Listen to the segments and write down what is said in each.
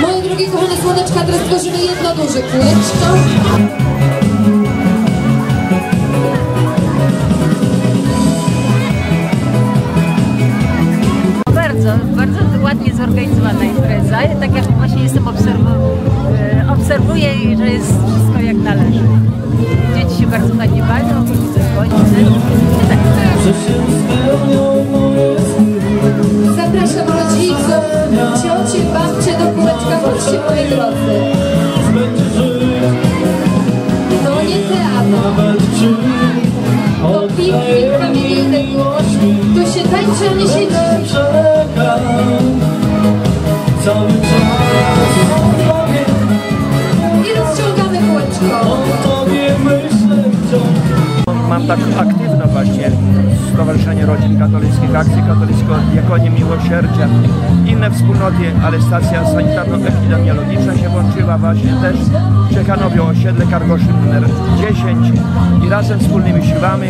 Moje drogie kochane słoneczka, teraz tworzymy jedno duże kółeczko. Zorganizowana impreza. Tak jak właśnie jestem obserwu e, obserwuję, że jest wszystko jak należy. Dzieci się bardzo fajnie bawią, widzę słońce. Tak. Zapraszam rodziców, ciocie, babcie do kółeczka. Chodźcie, moi drodzy. To nie teatr. To piknik familijny. Tu się tańczy, a nie siedzi. Sometimes I'm walking You don't still got the voice Mam tak aktywne właśnie Stowarzyszenie Rodzin Katolickich, Akcji Katolicką, Diakonie Miłosierdzia, inne wspólnoty, ale stacja sanitarno-epidemiologiczna się włączyła właśnie też w Ciechanowie osiedle Kargoszy numer 10 i razem wspólnymi siłami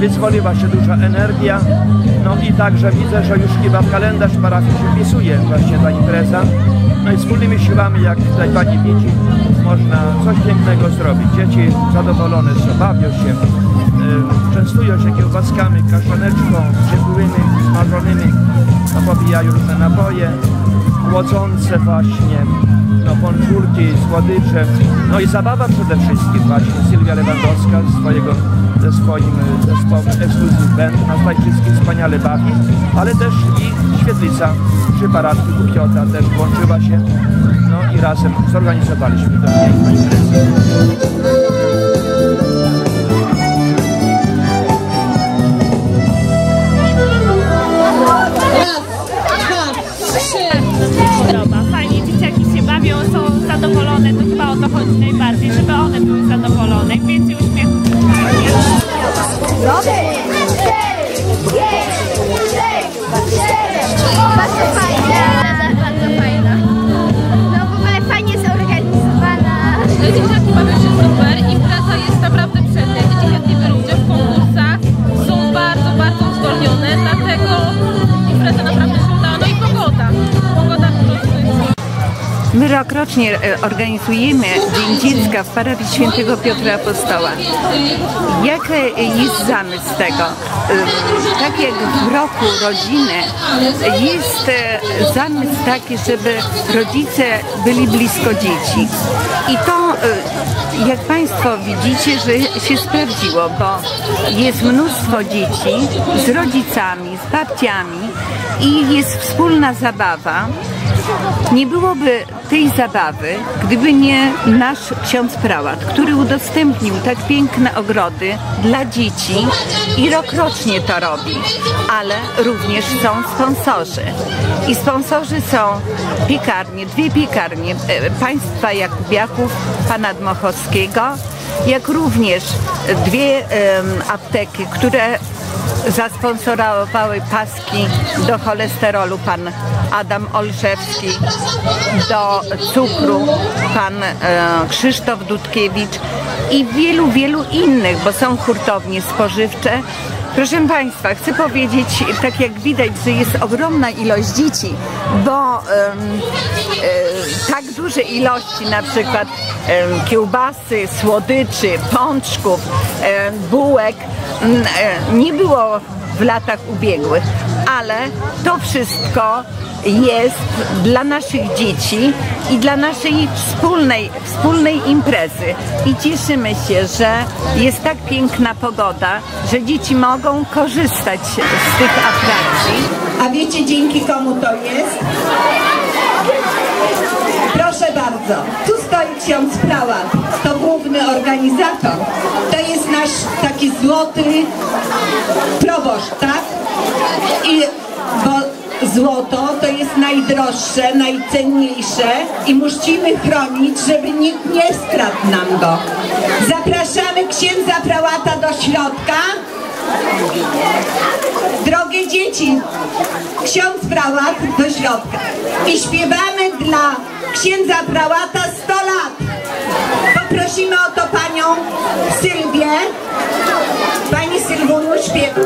wyzwoliła się duża energia, no i także widzę, że już chyba w kalendarz parafii się wpisuje właśnie ta impreza, no i wspólnymi siłami, jak tutaj Pani widzi, można coś pięknego zrobić. Dzieci zadowolone są, bawią się, częstują się kiełbaskami, kaszaneczką, ciepłymi, smażonymi, no, popijają różne napoje, łodzące właśnie, no pączurki, słodycze, no i zabawa przede wszystkim właśnie. Sylwia Lewandowska swojego, ze swoim zespołem Exclusive Band nas tutaj wszystkich wspaniale bawi, ale też i Świetlica przy parafii Kupiota też włączyła się, no i razem zorganizowaliśmy tę piękną imprezę. My rokrocznie e, organizujemy Dzień Dziecka w parafii Świętego Piotra Apostoła. Jaki jest zamysł tego? E, Tak jak w roku rodziny jest e, zamysł taki, żeby rodzice byli blisko dzieci. I to, jak Państwo widzicie, że się sprawdziło, bo jest mnóstwo dzieci z rodzicami, z babciami i jest wspólna zabawa. Nie byłoby tej zabawy, gdyby nie nasz ksiądz prałat, który udostępnił tak piękne ogrody dla dzieci i rokrocznie to robi, ale również są sponsorzy. I sponsorzy są piekarnie, dwie piekarnie e, państwa Jakubiaków, pana Dmochowskiego, jak również dwie apteki, które zasponsorowały paski do cholesterolu pan Adam Olszewski, do cukru pan e, Krzysztof Dudkiewicz i wielu, wielu innych, bo są hurtownie spożywcze. Proszę Państwa, chcę powiedzieć, tak jak widać, że jest ogromna ilość dzieci, bo em, e, tak duże ilości na przykład em, kiełbasy, słodyczy, pączków, em, bułek m, e, nie było w latach ubiegłych, ale to wszystko jest dla naszych dzieci i dla naszej wspólnej, wspólnej imprezy. I cieszymy się, że jest tak piękna pogoda, że dzieci mogą korzystać z tych atrakcji. A wiecie dzięki komu to jest? Proszę bardzo, tu stoi ksiądz prałat, to główny organizator. To jest nasz taki złoty proboszcz, tak? I złoto to jest najdroższe, najcenniejsze i musimy chronić, żeby nikt nie skradł nam go. Zapraszamy księdza prałata do środka. Drogie dzieci, ksiądz prałat do środka. I śpiewamy dla księdza prałata 100 lat. Poprosimy o to panią Sylwię. Pani Sylwuniu śpiewa.